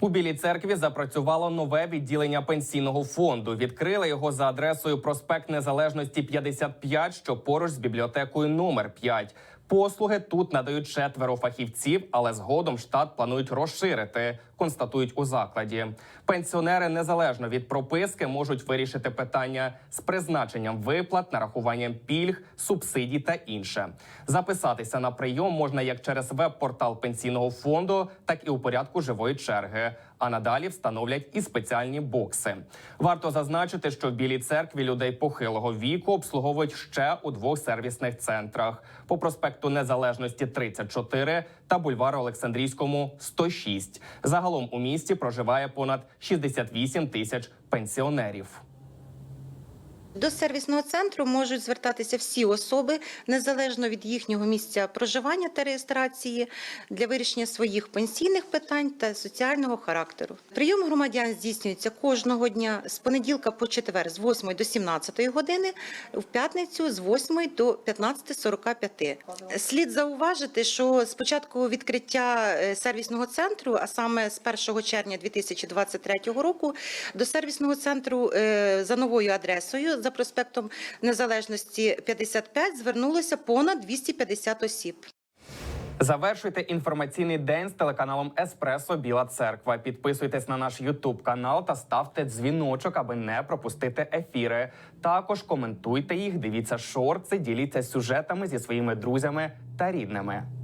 У Білій церкві запрацювало нове відділення пенсійного фонду. Відкрили його за адресою проспект Незалежності 55, що поруч з бібліотекою номер 5. Послуги тут надають четверо фахівців, але згодом штат планують розширити. Констатують у закладі. Пенсіонери незалежно від прописки можуть вирішити питання з призначенням виплат, нарахуванням пільг, субсидій та інше. Записатися на прийом можна як через веб-портал пенсійного фонду, так і у порядку живої черги. А надалі встановлять і спеціальні бокси. Варто зазначити, що в білій церкві людей похилого віку обслуговують ще у двох сервісних центрах по проспекту Незалежності 34 та бульвару Олександрійському 106. Загалом у місті проживає понад 68 тисяч пенсіонерів. До сервісного центру можуть звертатися всі особи незалежно від їхнього місця проживання та реєстрації для вирішення своїх пенсійних питань та соціального характеру. Прийом громадян здійснюється кожного дня з понеділка по четвер з 8 до 17 години, в п'ятницю з 8 до 15.45. Слід зауважити, що з початку відкриття е, сервісного центру, а саме з 1 червня 2023 року, до сервісного центру е, за новою адресою за проспектом Незалежності 55 звернулося понад 250 осіб. Завершуйте інформаційний день з телеканалом Еспресо Біла Церква. Підписуйтесь на наш Ютуб канал та ставте дзвіночок, аби не пропустити ефіри. Також коментуйте їх, дивіться шорти, діліться сюжетами зі своїми друзями та рідними.